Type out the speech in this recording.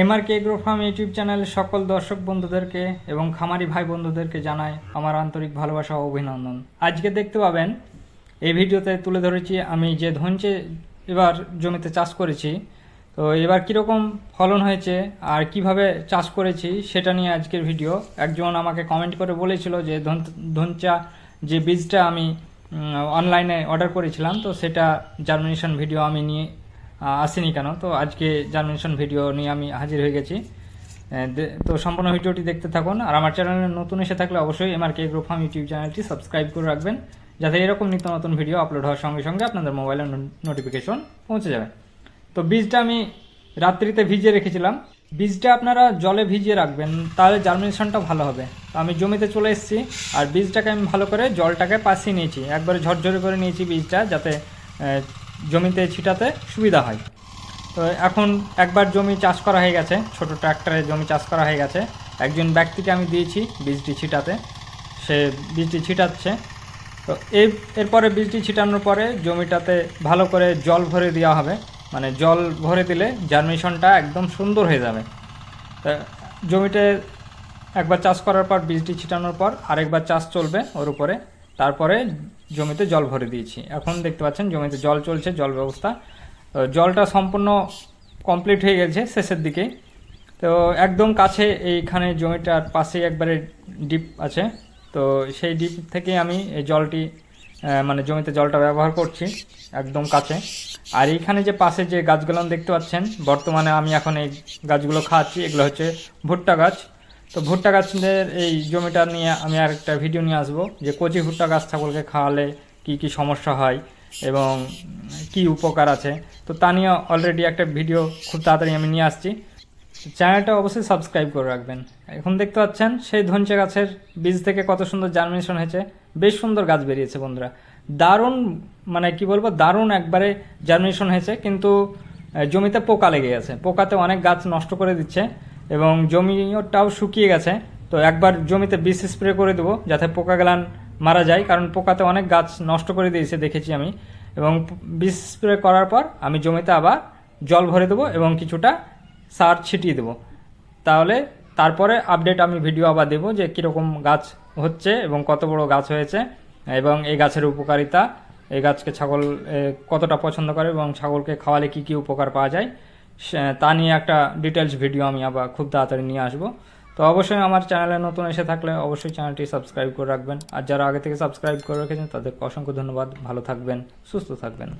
MR K agro farm YouTube চ্যানেলের সকল দর্শক বন্ধুদেরকে এবং খামারি ভাই বন্ধুদেরকে জানাই আমার আন্তরিক ভালোবাসা ও অভিনন্দন। আজকে দেখতে পাবেন, এই ভিডিওতে তুলে ধরেছি আমি যে ধনচে এবার জমিতে চাষ করেছি। তো এবার কীরকম ফলন হয়েছে আর কীভাবে চাষ করেছি সেটা নিয়ে আজকের ভিডিও। একজন আমাকে কমেন্ট করে বলেছিল যে ধন- ধনচা যে বীজটা আমি অনলাইনে অর্ডার করেছিলাম, তো সেটা জার্মিনেশন ভিডিও আমি নিয়ে আসেনি কেন? তো আজকে জার্মিনেশন ভিডিও নিয়ে আমি হাজির হয়ে গেছি। তো সম্পূর্ণ ভিডিওটি দেখতে থাকুন। আর আমার চ্যানেলে নতুন এসে থাকলে অবশ্যই MR K group farm YouTube চ্যানেলটি সাবস্ক্রাইব করে রাখবেন, যাতে এরকম নিত্য নতুন ভিডিও আপলোড হওয়ার সঙ্গে সঙ্গে আপনাদের মোবাইলে নোটিফিকেশন পৌঁছে যাবে। তো বীজটা আমি রাত্রিতে ভিজিয়ে রেখেছিলাম। বীজটা আপনারা জলে ভিজিয়ে রাখবেন, তাহলে জার্মিনেশনটা ভালো হবে। তো আমি জমিতে চলে এসেছি, আর বীজটাকে আমি ভালো করে জলটাকে পাশিয়ে নিয়েছি। একবারে ঝরঝরে করে নিয়েছি বীজটা, যাতে জমিতে ছিটাতে সুবিধা হয়। তো এখন একবার জমি চাষ করা হয়ে গেছে, ছোট ট্র্যাক্টরে জমি চাষ করা হয়ে গেছে। একজন ব্যক্তিকে আমি দিয়েছি বীজটি ছিটাতে। সে বীজটি ছিটাচ্ছে। তো এই এরপরে বীজটি ছিটানোর পরে জমিটাতে ভালো করে জল ভরে দেওয়া হবে। মানে জল ভরে দিলে জার্মিনেশনটা একদম সুন্দর হয়ে যাবে। তা জমিতে একবার চাষ করার পর, বীজটি ছিটানোর পর আরেকবার চাষ চলবে ওর উপরে। তারপরে জমিতে জল ভরে দিয়েছি। এখন দেখতে পাচ্ছেন, জমিতে জল চলছে, জল ব্যবস্থা। তো জলটা সম্পূর্ণ কমপ্লিট হয়ে গেছে শেষের দিকে। তো একদম কাছে এইখানে জমিটার পাশে একবারে ডিপ আছে। তো সেই ডিপ থেকে আমি এই জলটি মানে জমিতে জলটা ব্যবহার করছি একদম কাছে। আর এইখানে যে পাশে যে গাছগুলো দেখতে পাচ্ছেন, বর্তমানে আমি এখন এই গাছগুলো খাওয়াচ্ছি এগুলো হচ্ছে ভুট্টা গাছ। তো ভুট্টা গাছের এই জমিটা নিয়ে আমি আর একটা ভিডিও নিয়ে আসব যে কচি ভুট্টা গাছ ছাগলকে খাওয়ালে কি কি সমস্যা হয় এবং কি উপকার আছে। তো তা নিয়ে অলরেডি একটা ভিডিও খুব তাড়াতাড়ি আমি নিয়ে আসছি। চ্যানেলটা অবশ্যই সাবস্ক্রাইব করে রাখবেন। এখন দেখতে পাচ্ছেন সেই ধনচে গাছের বীজ থেকে কত সুন্দর জার্মিনেশন হয়েছে। বেশ সুন্দর গাছ বেরিয়েছে বন্ধুরা। দারুণ মানে কি বলব, দারুণ একবারে জার্মিনেশন হয়েছে। কিন্তু জমিতে পোকা লেগে গেছে। পোকাতে অনেক গাছ নষ্ট করে দিচ্ছে। এবং জমিটাও শুকিয়ে গেছে। তো একবার জমিতে বিষ স্প্রে করে দেবো যাতে পোকা গেলান মারা যায়, কারণ পোকাতে অনেক গাছ নষ্ট করে দিয়েছে দেখেছি আমি। এবং বিষ স্প্রে করার পর আমি জমিতে আবার জল ভরে দেবো এবং কিছুটা সার ছিটিয়ে দেবো। তাহলে তারপরে আপডেট আমি ভিডিও আবার দেবো যে কীরকম গাছ হচ্ছে এবং কত বড় গাছ হয়েছে এবং এই গাছের উপকারিতা, এই গাছকে ছাগল কতটা পছন্দ করে এবং ছাগলকে খাওয়ালে কি কি উপকার পাওয়া যায়। তা নিয়ে একটা ডিটেলস ভিডিও আমি আবার খুব তাড়াতাড়ি নিয়ে আসব। তো অবশ্যই আমার চ্যানেলে নতুন এসে থাকলে অবশ্যই চ্যানেলটি সাবস্ক্রাইব করে রাখবেন। আর যারা আগে থেকে সাবস্ক্রাইব করে রেখেছেন, তাদেরকে অসংখ্য ধন্যবাদ। ভালো থাকবেন, সুস্থ থাকবেন।